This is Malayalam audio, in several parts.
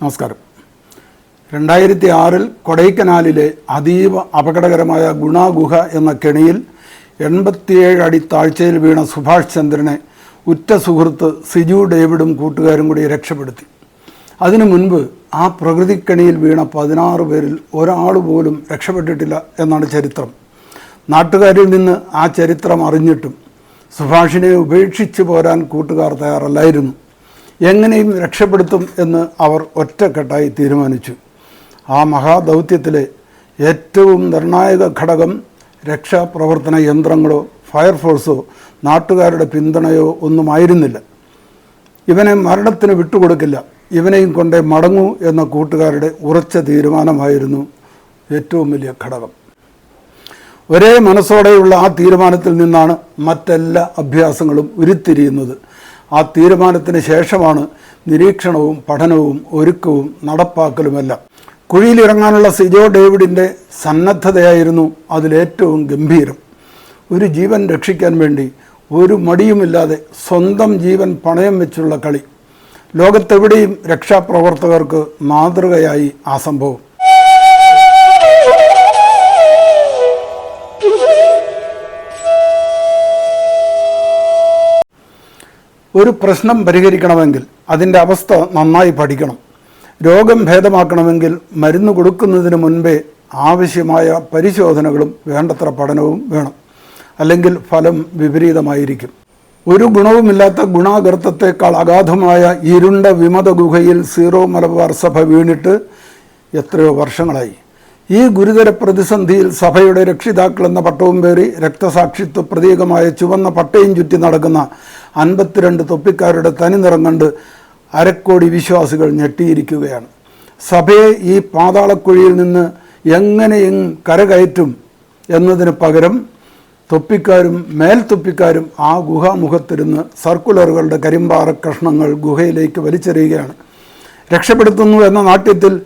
നമസ്കാരം. രണ്ടായിരത്തി ആറിൽ കൊടൈക്കനാലിലെ അതീവ അപകടകരമായ ഗുണാഗുഹ എന്ന കെണിയിൽ എൺപത്തിയേഴ് അടി താഴ്ചയിൽ വീണ സുഭാഷ് ചന്ദ്രനെ ഉറ്റ സുഹൃത്ത് സിജു ഡേവിഡും കൂട്ടുകാരും കൂടി രക്ഷപ്പെടുത്തി. അതിനു മുൻപ് ആ പ്രകൃതിക്കണിയിൽ വീണ പതിനാറ് പേരിൽ ഒരാൾ പോലും രക്ഷപ്പെട്ടിട്ടില്ല എന്നാണ് ചരിത്രം. നാട്ടുകാരിൽ നിന്ന് ആ ചരിത്രം അറിഞ്ഞിട്ടും സുഭാഷിനെ ഉപേക്ഷിച്ച് പോരാൻ കൂട്ടുകാർ തയ്യാറല്ലായിരുന്നു. എങ്ങനെയും രക്ഷപ്പെടുത്തും എന്ന് അവർ ഒറ്റക്കെട്ടായി തീരുമാനിച്ചു. ആ മഹാദൗത്യത്തിലെ ഏറ്റവും നിർണായക ഘടകം രക്ഷാപ്രവർത്തന യന്ത്രങ്ങളോ ഫയർഫോഴ്സോ നാട്ടുകാരുടെ പിന്തുണയോ ഒന്നുമായിരുന്നില്ല. ഇവനെ മരണത്തിന് വിട്ടുകൊടുക്കില്ല. ഇവനെയും കൊണ്ടേ മടങ്ങൂ എന്ന കൂട്ടുകാരുടെ ഉറച്ച തീരുമാനമായിരുന്നു ഏറ്റവും വലിയ ഘടകം. ഒരേ മനസ്സോടെയുള്ള ആ തീരുമാനത്തിൽ നിന്നാണ് മറ്റെല്ലാ അഭ്യാസങ്ങളും ഉരുത്തിരിയുന്നത്. ആ തീരുമാനത്തിന് ശേഷമാണ് നിരീക്ഷണവും പഠനവും ഒരുക്കവും നടപ്പാക്കലുമെല്ലാം. കുഴിയിലിറങ്ങാനുള്ള സിജോ ഡേവിഡിന്റെ സന്നദ്ധതയായിരുന്നു അതിലേറ്റവും ഗംഭീരം. ഒരു ജീവൻ രക്ഷിക്കാൻ വേണ്ടി ഒരു മടിയുമില്ലാതെ സ്വന്തം ജീവൻ പണയം വെച്ചുള്ള കളി. ലോകത്തെവിടെയും രക്ഷാപ്രവർത്തകർക്ക് മാതൃകയായി ആ സംഭവം. ഒരു പ്രശ്നം പരിഹരിക്കണമെങ്കിൽ അതിന്റെ അവസ്ഥ നന്നായി പഠിക്കണം. രോഗം ഭേദമാക്കണമെങ്കിൽ മരുന്ന് കൊടുക്കുന്നതിന് മുൻപേ ആവശ്യമായ പരിശോധനകളും വേണ്ടത്ര പഠനവും വേണം. അല്ലെങ്കിൽ ഫലം വിപരീതമായിരിക്കും. ഒരു ഗുണവുമില്ലാത്ത ഗുണാഗർത്തത്തെക്കാൾ അഗാധമായ ഇരുണ്ട വിമത ഗുഹയിൽ സീറോ മലബാർ സഭ വീണിട്ട് എത്രയോ വർഷങ്ങളായി. ഈ ഗുരുതര പ്രതിസന്ധിയിൽ സഭയുടെ രക്ഷിതാക്കൾ എന്ന പട്ടവും പേറി രക്തസാക്ഷിത്വ പ്രതീകമായ ചുവന്ന പട്ടയും ചുറ്റി നടക്കുന്ന അൻപത്തിരണ്ട് തൊപ്പിക്കാരുടെ തനി നിറം കണ്ട് അരക്കോടി വിശ്വാസികൾ ഞെട്ടിയിരിക്കുകയാണ്. സഭയെ ഈ പാതാളക്കുഴിയിൽ നിന്ന് എങ്ങനെയും കരകയറ്റും എന്നതിന് പകരം തൊപ്പിക്കാരും മേൽത്തൊപ്പിക്കാരും ആ ഗുഹാമുഖത്തിരുന്ന് സർക്കുലറുകളുടെ കരിമ്പാറ കഷ്ണങ്ങൾ ഗുഹയിലേക്ക് വലിച്ചെറിയുകയാണ്. രക്ഷപ്പെടുത്തുന്നു എന്ന നാട്യത്തിൽ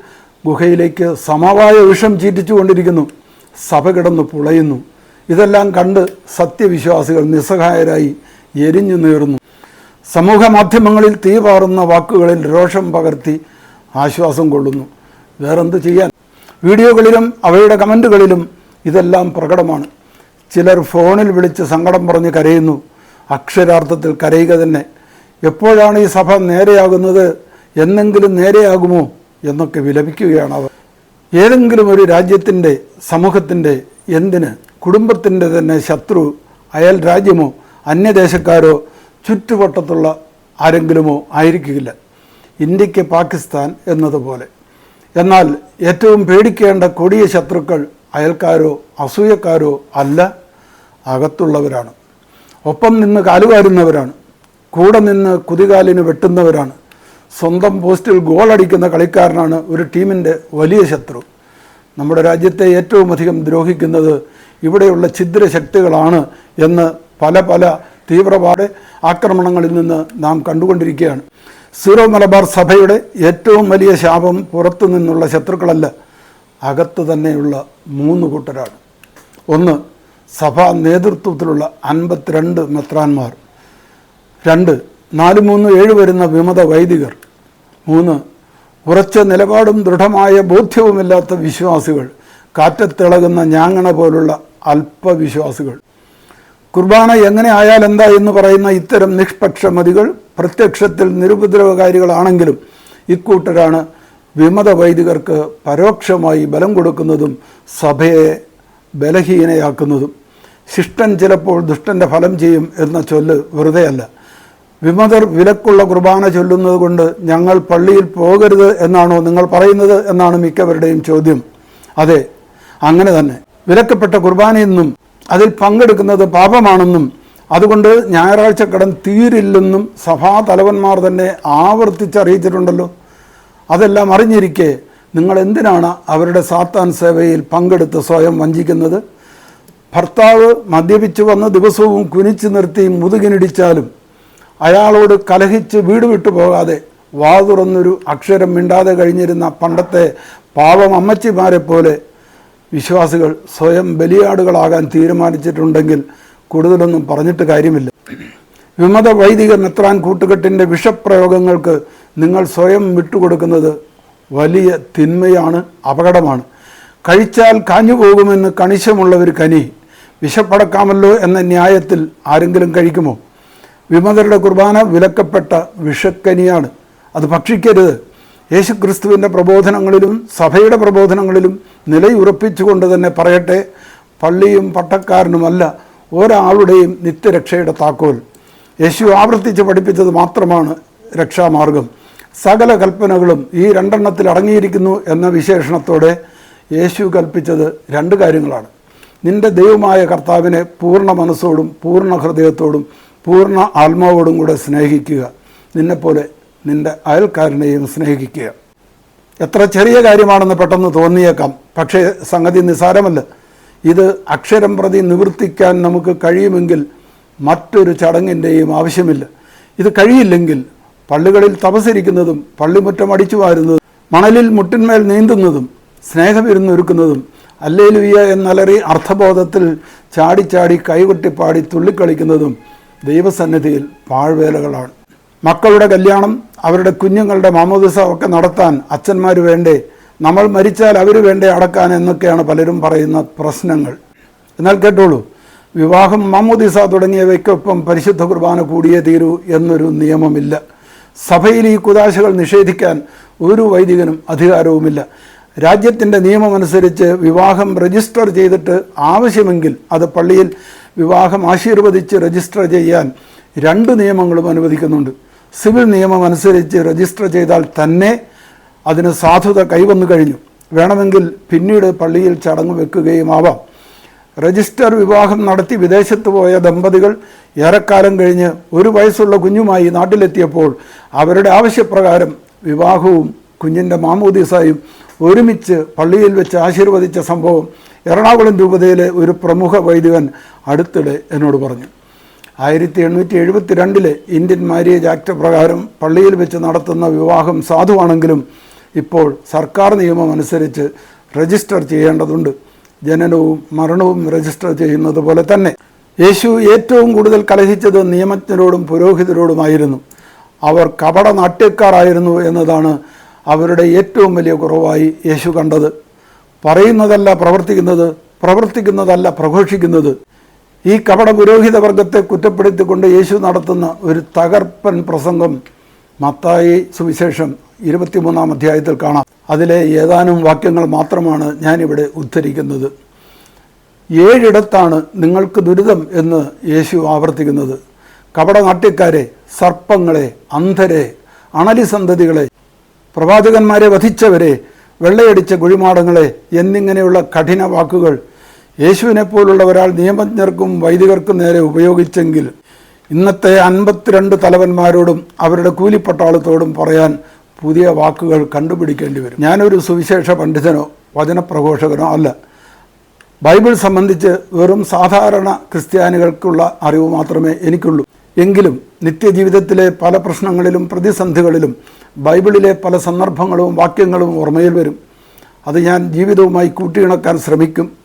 ഗുഹയിലേക്ക് സമവായ വിഷം ചീറ്റിച്ചുകൊണ്ടിരിക്കുന്നു. സഭ കിടന്ന് പുളയുന്നു. ഇതെല്ലാം കണ്ട് സത്യവിശ്വാസികൾ നിസ്സഹായരായി എരിഞ്ഞു നേർന്നു സമൂഹ മാധ്യമങ്ങളിൽ തീ പാറുന്ന വാക്കുകളിൽ രോഷം പകർത്തി ആശ്വാസം കൊള്ളുന്നു. വേറെന്ത് ചെയ്യാൻ? വീഡിയോകളിലും അവയുടെ കമന്റുകളിലും ഇതെല്ലാം പ്രകടമാണ്. ചിലർ ഫോണിൽ വിളിച്ച് സങ്കടം പറഞ്ഞ് കരയുന്നു. അക്ഷരാർത്ഥത്തിൽ കരയുക തന്നെ. എപ്പോഴാണ് ഈ സഭ നേരെയാകുന്നത്? എന്നെങ്കിലും നേരെയാകുമോ? എന്നൊക്കെ വിലപിക്കുകയാണ് അവർ. ഏതെങ്കിലും ഒരു രാജ്യത്തിന്റെ സമൂഹത്തിന്റെ എന്തിന്? കുടുംബത്തിന്റെ തന്നെ ശത്രു അയൽ രാജ്യമോ? അന്യദേശക്കാരോ ചുറ്റുവട്ടത്തുള്ള ആരെങ്കിലുമോ ആയിരിക്കില്ല. ഇന്ത്യയ്ക്ക് പാകിസ്ഥാൻ എന്നതുപോലെ. എന്നാൽ ഏറ്റവും പേടിക്കേണ്ട കൊടിയ ശത്രുക്കൾ അയൽക്കാരോ അസൂയക്കാരോ അല്ല അകത്തുള്ളവരാണ്. ഒപ്പം നിന്ന് കാലുവാരുന്നവരാണ് കൂടെ നിന്ന് കുതികാലിന് വെട്ടുന്നവരാണ്. സ്വന്തം പോസ്റ്റിൽ ഗോളടിക്കുന്ന കളിക്കാരനാണ് ഒരു ടീമിന്റെ വലിയ ശത്രു. നമ്മുടെ രാജ്യത്തെ ഏറ്റവും അധികം ദ്രോഹിക്കുന്നത് ഇവിടെയുള്ള ഛിദ്രശക്തികളാണ് എന്ന് പല പല തീവ്രവാദ ആക്രമണങ്ങളിൽ നിന്ന് നാം കണ്ടുകൊണ്ടിരിക്കുകയാണ്. സീറോ മലബാർ സഭയുടെ ഏറ്റവും വലിയ ശാപം പുറത്തു നിന്നുള്ള ശത്രുക്കളല്ല അകത്ത് തന്നെയുള്ള മൂന്ന് കൂട്ടരാണ്. ഒന്ന് സഭാ നേതൃത്വത്തിലുള്ള അൻപത്തിരണ്ട് മെത്രാന്മാർ. രണ്ട് നാല് മൂന്ന് ഏഴ് വരുന്ന വിമത വൈദികർ. മൂന്ന് ഉറച്ച നിലപാടും ദൃഢമായ ബോധ്യവുമില്ലാത്ത വിശ്വാസികൾ കാറ്റത്തിളകുന്ന ഞാങ്ങണ പോലുള്ള അല്പവിശ്വാസികൾ. കുർബാന എങ്ങനെ ആയാൽ എന്താ എന്ന് പറയുന്ന ഇത്തരം നിഷ്പക്ഷമതികൾ പ്രത്യക്ഷത്തിൽ നിരുപദ്രവകാരികളാണെങ്കിലും ഇക്കൂട്ടരാണ് വിമത വൈദികർക്ക് പരോക്ഷമായി ബലം കൊടുക്കുന്നതും സഭയെ ബലഹീനയാക്കുന്നതും. ശിഷ്ടൻ ചിലപ്പോൾ ദുഷ്ടന്റെ ഫലം ചെയ്യും എന്ന ചൊല്ല് വെറുതെയല്ല. വിമതർ വിലക്കുള്ള കുർബാന ചൊല്ലുന്നത് കൊണ്ട് ഞങ്ങൾ പള്ളിയിൽ പോകരുത് എന്നാണോ നിങ്ങൾ പറയുന്നത് എന്നാണ് മിക്കവരുടെയും ചോദ്യം. അതെ അങ്ങനെ തന്നെ. വിലക്കപ്പെട്ട കുർബാനയെന്നും അതിൽ പങ്കെടുക്കുന്നത് പാപമാണെന്നും അതുകൊണ്ട് ഞായറാഴ്ച കടം തീരില്ലെന്നും സഭാ തലവന്മാർ തന്നെ ആവർത്തിച്ചറിയിച്ചിട്ടുണ്ടല്ലോ. അതെല്ലാം അറിഞ്ഞിരിക്കെ നിങ്ങൾ എന്തിനാണ് അവരുടെ സാത്താൻ സേവയിൽ പങ്കെടുത്ത് സ്വയം വഞ്ചിക്കുന്നത്? ഭർത്താവ് മദ്യപിച്ചു വന്ന ദിവസവും കുനിച്ചു നിർത്തി മുതുകിനിടിച്ചാലും അയാളോട് കലഹിച്ച് വീട് വിട്ടു പോകാതെ വാ തുറന്നൊരു അക്ഷരം മിണ്ടാതെ കഴിഞ്ഞിരുന്ന പണ്ടത്തെ പാവം അമ്മച്ചിമാരെ പോലെ വിശ്വാസികൾ സ്വയം ബലിയാടുകളാകാൻ തീരുമാനിച്ചിട്ടുണ്ടെങ്കിൽ കൂടുതലൊന്നും പറഞ്ഞിട്ട് കാര്യമില്ല. വിമത വൈദിക മെത്രാൻ കൂട്ടുകെട്ടിന്റെ വിഷപ്രയോഗങ്ങൾക്ക് നിങ്ങൾ സ്വയം വിട്ടുകൊടുക്കുന്നത് വലിയ തിന്മയാണ് അപകടമാണ്. കഴിച്ചാൽ കാഞ്ഞു പോകുമെന്ന് കണിശമുള്ള കനി വിശപ്പടക്കാമല്ലോ എന്ന ന്യായത്തിൽ ആരെങ്കിലും കഴിക്കുമോ? വിമതരുടെ കുർബാന വിലക്കപ്പെട്ട വിഷക്കനിയാണ്. അത് ഭക്ഷിക്കരുത്. യേശുക്രിസ്തുവിന്റെ പ്രബോധനങ്ങളിലും സഭയുടെ പ്രബോധനങ്ങളിലും നിലയുറപ്പിച്ചുകൊണ്ട് തന്നെ പറയട്ടെ പള്ളിയും പട്ടക്കാരനുമല്ല ഒരാളുടെയും നിത്യരക്ഷയുടെ താക്കോൽ. യേശു ആവർത്തിച്ച് പഠിപ്പിച്ചത് മാത്രമാണ് രക്ഷാമാർഗം. സകല കൽപ്പനകളും ഈ രണ്ടെണ്ണത്തിൽ അടങ്ങിയിരിക്കുന്നു എന്ന വിശേഷണത്തോടെ യേശു കൽപ്പിച്ചത് രണ്ട് കാര്യങ്ങളാണ്. നിന്റെ ദൈവമായ കർത്താവിനെ പൂർണ മനസ്സോടും പൂർണ ഹൃദയത്തോടും പൂർണ ആത്മാവോടും കൂടെ സ്നേഹിക്കുക. നിന്നെപ്പോലെ നിന്റെ അയൽക്കാരനെയും സ്നേഹിക്കുക. എത്ര ചെറിയ കാര്യമാണെന്ന് പെട്ടെന്ന് തോന്നിയേക്കാം. പക്ഷേ സംഗതി നിസാരമല്ല. ഇത് അക്ഷരം പ്രതി നിവർത്തിക്കാൻ നമുക്ക് കഴിയുമെങ്കിൽ മറ്റൊരു ചടങ്ങിന്റെയും ആവശ്യമില്ല. ഇത് കഴിയില്ലെങ്കിൽ പള്ളികളിൽ തപസരിക്കുന്നതും പള്ളിമുറ്റം അടിച്ചു വാരുന്നതും മണലിൽ മുട്ടിന്മേൽ നീന്തുന്നതും സ്നേഹവിരുന്നൊരുക്കുന്നതും അല്ലേലുവിയ എന്നലറി അർത്ഥബോധത്തിൽ ചാടിച്ചാടി കൈകൊട്ടിപ്പാടി തുള്ളിക്കളിക്കുന്നതും ദൈവസന്നിധിയിൽ പാഴ്വേലകളാണ്. മക്കളുടെ കല്യാണം അവരുടെ കുഞ്ഞുങ്ങളുടെ മാമോദിസ ഒക്കെ നടത്താൻ അച്ഛന്മാർ വേണ്ടേ? നമ്മൾ മരിച്ചാൽ അവർ വേണ്ടേ അടക്കാൻ എന്നൊക്കെയാണ് പലരും പറയുന്ന പ്രശ്നങ്ങൾ. എന്നാൽ കേട്ടോളൂ വിവാഹം മാമോദിസ തുടങ്ങിയവയ്ക്കൊപ്പം പരിശുദ്ധ കുർബാന കൂടിയേ തീരൂ എന്നൊരു നിയമമില്ല. സഭയിൽ ഈ കുതാശകൾ നിഷേധിക്കാൻ ഒരു വൈദികനും അധികാരവുമില്ല. രാജ്യത്തിന്റെ നിയമമനുസരിച്ച് വിവാഹം രജിസ്റ്റർ ചെയ്തിട്ട് ആവശ്യമെങ്കിൽ അത് പള്ളിയിൽ വിവാഹം ആശീർവദിച്ച് രജിസ്റ്റർ ചെയ്യാൻ രണ്ട് നിയമങ്ങളും അനുവദിക്കുന്നുണ്ട്. സിവിൽ നിയമം അനുസരിച്ച് രജിസ്റ്റർ ചെയ്താൽ തന്നെ അതിന് സാധുത കൈവന്നു കഴിഞ്ഞു. വേണമെങ്കിൽ പിന്നീട് പള്ളിയിൽ ചടങ്ങ് വെക്കുകയും ആവാം രജിസ്റ്റർ വിവാഹം നടത്തി വിദേശത്ത് പോയ ദമ്പതികൾ ഏറെക്കാലം കഴിഞ്ഞ് ഒരു വയസ്സുള്ള കുഞ്ഞുമായി നാട്ടിലെത്തിയപ്പോൾ അവരുടെ ആവശ്യപ്രകാരം വിവാഹവും കുഞ്ഞിന്റെ മാമോദീസായും ഒരുമിച്ച് പള്ളിയിൽ വെച്ച് ആശീർവദിച്ച സംഭവം എറണാകുളം രൂപതയിലെ ഒരു പ്രമുഖ വൈദികൻ അടുത്തിടെ എന്നോട് പറഞ്ഞു. ആയിരത്തി എണ്ണൂറ്റി എഴുപത്തി രണ്ടിലെ ഇന്ത്യൻ മാരേജ് ആക്ട് പ്രകാരം പള്ളിയിൽ വെച്ച് നടത്തുന്ന വിവാഹം സാധുവാണെങ്കിലും ഇപ്പോൾ സർക്കാർ നിയമം അനുസരിച്ച് രജിസ്റ്റർ ചെയ്യേണ്ടതുണ്ട്. ജനനവും മരണവും രജിസ്റ്റർ ചെയ്യുന്നത് പോലെ തന്നെ. യേശു ഏറ്റവും കൂടുതൽ കലഹിച്ചത് നിയമജ്ഞരോടും പുരോഹിതരോടുമായിരുന്നു. അവർ കപട നാട്യക്കാരായിരുന്നു എന്നതാണ് അവരുടെ ഏറ്റവും വലിയ കുറവായി യേശു കണ്ടത്. പറയുന്നതല്ല പ്രവർത്തിക്കുന്നത് പ്രവർത്തിക്കുന്നതല്ല പ്രഘോഷിക്കുന്നത്. ഈ കപട പുരോഹിത വർഗത്തെ കുറ്റപ്പെടുത്തിക്കൊണ്ട് യേശു നടത്തുന്ന ഒരു തകർപ്പൻ പ്രസംഗം മത്തായി സുവിശേഷം ഇരുപത്തിമൂന്നാം അധ്യായത്തിൽ കാണാം. അതിലെ ഏതാനും വാക്യങ്ങൾ മാത്രമാണ് ഞാനിവിടെ ഉദ്ധരിക്കുന്നത്. ഏഴിടത്താണ് നിങ്ങൾക്ക് ദുരിതം എന്ന് യേശു ആവർത്തിക്കുന്നത്. കപട നാട്യക്കാരെ സർപ്പങ്ങളെ അന്ധരെ അണലി സന്തതികളെ പ്രവാചകന്മാരെ വധിച്ചവരെ വെള്ളയടിച്ച കുഴിമാടങ്ങളെ എന്നിങ്ങനെയുള്ള കഠിന വാക്കുകൾ യേശുവിനെ പോലുള്ള ഒരാൾ നിയമജ്ഞർക്കും വൈദികർക്കും നേരെ ഉപയോഗിച്ചെങ്കിൽ ഇന്നത്തെ അൻപത്തിരണ്ട് തലവന്മാരോടും അവരുടെ കൂലിപ്പട്ടാളത്തോടും പറയാൻ പുതിയ വാക്കുകൾ കണ്ടുപിടിക്കേണ്ടി വരും. ഞാനൊരു സുവിശേഷ പണ്ഡിതനോ വചനപ്രഘോഷകനോ അല്ല. ബൈബിൾ സംബന്ധിച്ച് വെറും സാധാരണ ക്രിസ്ത്യാനികൾക്കുള്ള അറിവ് മാത്രമേ എനിക്കുള്ളൂ. എങ്കിലും നിത്യജീവിതത്തിലെ പല പ്രശ്നങ്ങളിലും പ്രതിസന്ധികളിലും ബൈബിളിലെ പല സന്ദർഭങ്ങളും വാക്യങ്ങളും ഓർമ്മയിൽ വരും. അത് ഞാൻ ജീവിതവുമായി കൂട്ടിയിണക്കാൻ ശ്രമിക്കും.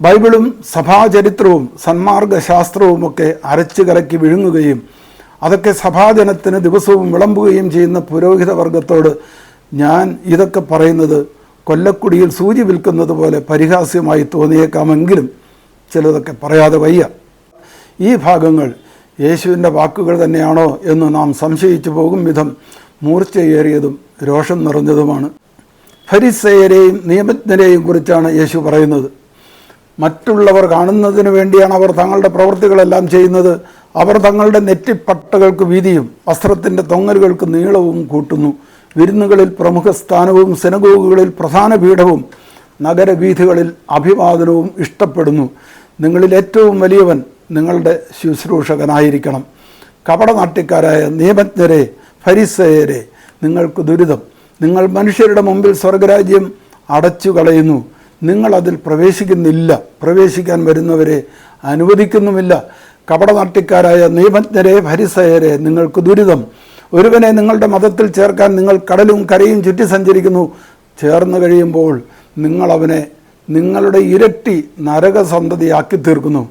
ബൈബിളും സഭാചരിത്രവും സന്മാർഗശാസ്ത്രവും ഒക്കെ അരച്ചു കലക്കി വിഴുങ്ങുകയും അതൊക്കെ സഭാജനത്തിന് ദിവസവും വിളമ്പുകയും ചെയ്യുന്ന പുരോഹിത വർഗത്തോട് ഞാൻ ഇതൊക്കെ പറയുന്നത് കൊല്ലക്കുടിയിൽ സൂചി വിൽക്കുന്നത് പോലെ പരിഹാസ്യമായി തോന്നിയേക്കാമെങ്കിലും ചിലതൊക്കെ പറയാതെ വയ്യ. ഈ ഭാഗങ്ങൾ യേശുവിന്റെ വാക്കുകൾ തന്നെയാണോ എന്ന് നാം സംശയിച്ചു പോകും വിധം മൂർച്ചയേറിയതും രോഷം നിറഞ്ഞതുമാണ്. ഫരിസയരെയും നിയമജ്ഞരെയും കുറിച്ചാണ് യേശു പറയുന്നത്. മറ്റുള്ളവർ കാണുന്നതിന് വേണ്ടിയാണ് അവർ തങ്ങളുടെ പ്രവൃത്തികളെല്ലാം ചെയ്യുന്നത്. അവർ തങ്ങളുടെ നെറ്റിപ്പട്ടകൾക്ക് വീതിയും വസ്ത്രത്തിന്റെ തൊങ്ങലുകൾക്ക് നീളവും കൂട്ടുന്നു. വിരുന്നുകളിൽ പ്രമുഖ സ്ഥാനവും സെനഗോഗുകളിൽ പ്രധാന പീഠവും നഗരവീഥികളിൽ അഭിവാദനവും ഇഷ്ടപ്പെടുന്നു. നിങ്ങളിൽ ഏറ്റവും വലിയവൻ നിങ്ങളുടെ ശുശ്രൂഷകനായിരിക്കണം. കപടനാട്യക്കാരായ നിയമജ്ഞരെ ഫരിസയരെ നിങ്ങൾക്ക് ദുരിതം. നിങ്ങൾ മനുഷ്യരുടെ മുമ്പിൽ സ്വർഗരാജ്യം അടച്ചു കളയുന്നു നിങ്ങൾ അതിൽ പ്രവേശിക്കുന്നില്ല. പ്രവേശിക്കാൻ വരുന്നവരെ അനുവദിക്കുന്നുമില്ല. കപടനാട്ടിക്കാരായ നിയമജ്ഞരെ ഭരിസയരെ നിങ്ങൾക്ക് ദുരിതം. ഒരുവനെ നിങ്ങളുടെ മതത്തിൽ ചേർക്കാൻ നിങ്ങൾ കടലും കരയും ചുറ്റി സഞ്ചരിക്കുന്നു. ചേർന്ന് കഴിയുമ്പോൾ നിങ്ങൾ അവനെ നിങ്ങളുടെ ഇരട്ടി നരകസന്തതിയാക്കി തീർക്കുന്നു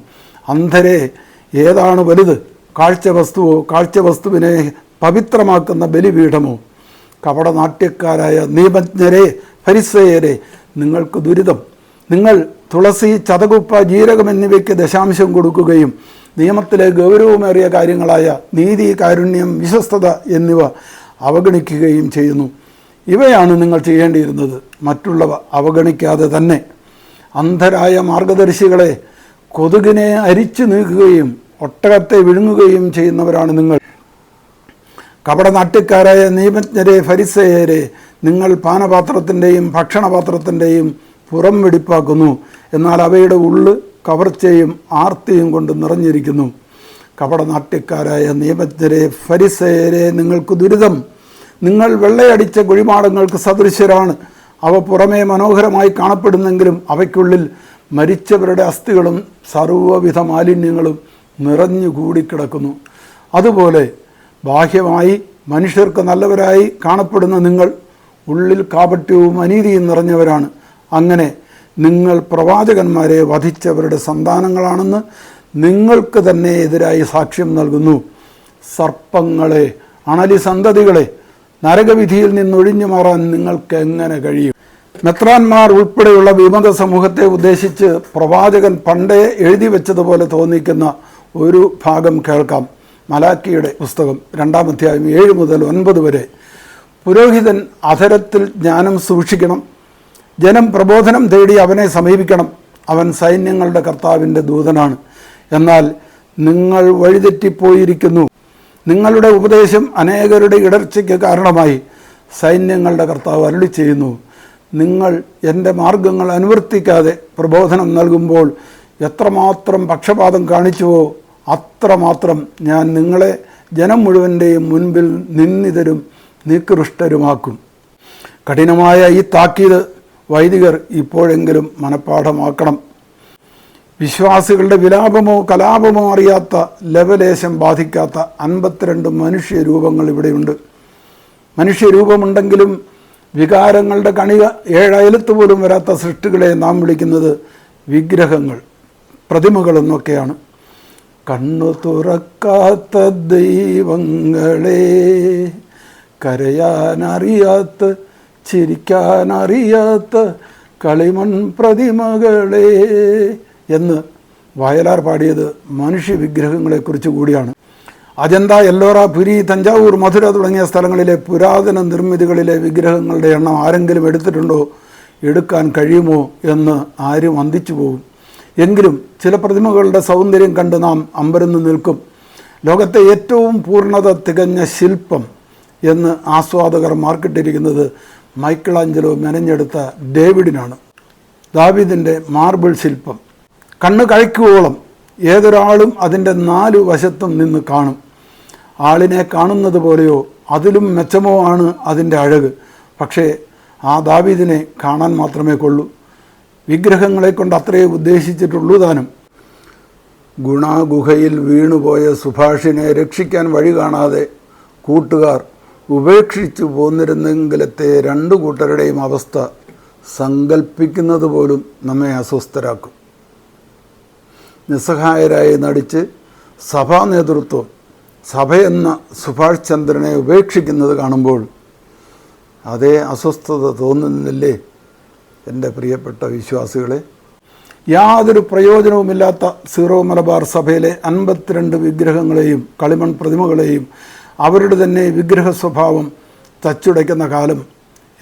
അന്ധരെ ഏതാണ് വലുത്? കാഴ്ച വസ്തുവോ കാഴ്ച വസ്തുവിനെ പവിത്രമാക്കുന്ന ബലിപീഠമോ? കപടനാട്യക്കാരായ നിയമജ്ഞരെ ഫരിസേയരെ നിങ്ങൾക്ക് ദുരിതം. നിങ്ങൾ തുളസി ചതകുപ്പ ജീരകം എന്നിവയ്ക്ക് ദശാംശം കൊടുക്കുകയും നിയമത്തിലെ ഗൗരവമേറിയ കാര്യങ്ങളായ നീതി കാരുണ്യം വിശ്വസ്തത എന്നിവ അവഗണിക്കുകയും ചെയ്യുന്നു. ഇവയാണ് നിങ്ങൾ ചെയ്യേണ്ടിയിരുന്നത്. മറ്റുള്ളവ അവഗണിക്കാതെ തന്നെ അന്ധരായ മാർഗദർശികളെ കൊതുകിനെ അരിച്ചു നീക്കുകയും ഒട്ടകത്തെ വിഴുങ്ങുകയും ചെയ്യുന്നവരാണ് നിങ്ങൾ. കപടനാട്യക്കാരായ നിയമജ്ഞരെ ഫരിസേയരെ നിങ്ങൾ പാനപാത്രത്തിന്റെയും ഭക്ഷണപാത്രത്തിന്റെയും പുറം വെടിപ്പാക്കുന്നു. എന്നാൽ അവയുടെ ഉള്ള് കവർച്ചയും ആർത്തിയും കൊണ്ട് നിറഞ്ഞിരിക്കുന്നു. കപടനാട്യക്കാരായ നിയമജ്ഞരെ ഫരിസയരെ നിങ്ങൾക്ക് ദുരിതം. നിങ്ങൾ വെള്ളയടിച്ച കുഴിമാടങ്ങൾക്ക് സദൃശ്യരാണ്. അവ പുറമേ മനോഹരമായി കാണപ്പെടുന്നെങ്കിലും അവയ്ക്കുള്ളിൽ മരിച്ചവരുടെ അസ്ഥികളും സർവവിധ മാലിന്യങ്ങളും നിറഞ്ഞു കൂടിക്കിടക്കുന്നു അതുപോലെ ബാഹ്യമായി മനുഷ്യർക്ക് നല്ലവരായി കാണപ്പെടുന്ന നിങ്ങൾ ഉള്ളിൽ കാപട്യവും അനീതിയും നിറഞ്ഞവരാണ്. അങ്ങനെ നിങ്ങൾ പ്രവാചകന്മാരെ വധിച്ചവരുടെ സന്താനങ്ങളാണെന്ന് നിങ്ങൾക്ക് തന്നെ എതിരായി സാക്ഷ്യം നൽകുന്നു. സർപ്പങ്ങളെ അണലി സന്തതികളെ നരകവിധിയിൽ നിന്നൊഴിഞ്ഞു മാറാൻ നിങ്ങൾക്ക് എങ്ങനെ കഴിയും? മെത്രാന്മാർ ഉൾപ്പെടെയുള്ള വിമത സമൂഹത്തെ ഉദ്ദേശിച്ച് പ്രവാചകൻ പണ്ടേ എഴുതി വെച്ചതുപോലെ തോന്നിക്കുന്ന ഒരു ഭാഗം കേൾക്കാം. മലാക്കിയുടെ പുസ്തകം രണ്ടാം അധ്യായം ഏഴ് മുതൽ ഒൻപത് വരെ. പുരോഹിതൻ അധരത്തിൽ ജ്ഞാനം സൂക്ഷിക്കണം. ജനം പ്രബോധനം തേടി അവനെ സമീപിക്കണം. അവൻ സൈന്യങ്ങളുടെ കർത്താവിന്റെ ദൂതനാണ്. എന്നാൽ നിങ്ങൾ വഴിതെറ്റിപ്പോയിരിക്കുന്നു. നിങ്ങളുടെ ഉപദേശം അനേകരുടെ ഇടർച്ചയ്ക്ക് കാരണമായി. സൈന്യങ്ങളുടെ കർത്താവ് അരുളി ചെയ്യുന്നു നിങ്ങൾ എന്റെ മാർഗങ്ങൾ അനുവർത്തിക്കാതെ പ്രബോധനം നൽകുമ്പോൾ എത്രമാത്രം പക്ഷപാതം കാണിച്ചുവോ അത്രമാത്രം ഞാൻ നിങ്ങളെ ജനം മുഴുവന്റെയും മുൻപിൽ നിന്ദിതരും നികൃഷ്ടരുമാക്കും കഠിനമായ ഈ താക്കീത് വൈദികർ ഇപ്പോഴെങ്കിലും മനഃപ്പാഠമാക്കണം. വിശ്വാസികളുടെ വിലാപമോ കലാപമോ അറിയാത്ത ലവലേശം ബാധിക്കാത്ത അൻപത്തിരണ്ട് മനുഷ്യരൂപങ്ങൾ ഇവിടെയുണ്ട്. മനുഷ്യരൂപമുണ്ടെങ്കിലും വികാരങ്ങളുടെ കണിക ഏഴയലത്ത് പോലും വരാത്ത സൃഷ്ടികളെ നാം വിളിക്കുന്നത് വിഗ്രഹങ്ങൾ പ്രതിമകളെന്നൊക്കെയാണ് കണ്ണു തുറക്കാത്ത ദൈവങ്ങളെ കരയാനറിയാത്ത ചിരിക്കാനറിയാത്ത കളിമൺ പ്രതിമകളെ എന്ന് വയലാർ പാടിയത് മനുഷ്യ വിഗ്രഹങ്ങളെക്കുറിച്ച് കൂടിയാണ്. അജന്ത എല്ലോറ പുരി തഞ്ചാവൂർ മധുര തുടങ്ങിയ സ്ഥലങ്ങളിലെ പുരാതന നിർമ്മിതികളിലെ വിഗ്രഹങ്ങളുടെ എണ്ണം ആരെങ്കിലും എടുത്തിട്ടുണ്ടോ? എടുക്കാൻ കഴിയുമോ എന്ന് ആരും അന്തിച്ചു പോകും എങ്കിലും ചില പ്രതിമകളുടെ സൗന്ദര്യം കണ്ട് നാം അമ്പരന്ന് നിൽക്കും. ലോകത്തെ ഏറ്റവും പൂർണത തികഞ്ഞ ശില്പം എന്ന് ആസ്വാദകർ മാർക്കിട്ടിരിക്കുന്നത് മൈക്കിളാഞ്ചലോ മെനഞ്ഞെടുത്ത ഡേവിഡിനാണ്. ദാവിദിന്റെ മാർബിൾ ശില്പം. കണ്ണ് കഴിക്കുവോളം ഏതൊരാളും അതിന്റെ നാല് വശത്തും നിന്ന് കാണും. ആളിനെ കാണുന്നത് പോലെയോ അതിലും മെച്ചമോ ആണ് അതിന്റെ അഴക്. പക്ഷേ ആ ദാവീദിനെ കാണാൻ മാത്രമേ കൊള്ളൂ. വിഗ്രഹങ്ങളെ കൊണ്ട് അത്രയേ ഉദ്ദേശിച്ചിട്ടുള്ളൂ താനും. ഗുണാഗുഹയിൽ വീണുപോയ സുഭാഷിനെ രക്ഷിക്കാൻ വഴി കാണാതെ കൂട്ടുകാർ ഉപേക്ഷിച്ചു പോന്നിരുന്നെങ്കിലത്തെ രണ്ടു കൂട്ടരുടെയും അവസ്ഥ സങ്കല്പിക്കുന്നത് പോലും നമ്മെ അസ്വസ്ഥരാക്കും. നിസ്സഹായരായി നടിച്ച് സഭാ നേതൃത്വം സഭയെന്ന സുഭാഷ് ചന്ദ്രനെ ഉപേക്ഷിക്കുന്നത് കാണുമ്പോൾ അതേ അസ്വസ്ഥത തോന്നുന്നില്ലേ എന്റെ പ്രിയപ്പെട്ട വിശ്വാസികളെ? യാതൊരു പ്രയോജനവുമില്ലാത്ത സീറോ മലബാർ സഭയിലെ അൻപത്തിരണ്ട് വിഗ്രഹങ്ങളെയും കളിമൺ പ്രതിമകളെയും അവരുടെ തന്നെ വിഗ്രഹ സ്വഭാവം തച്ചുടയ്ക്കുന്ന കാലം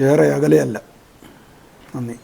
ഏറെ അകലെയല്ല. നന്ദി.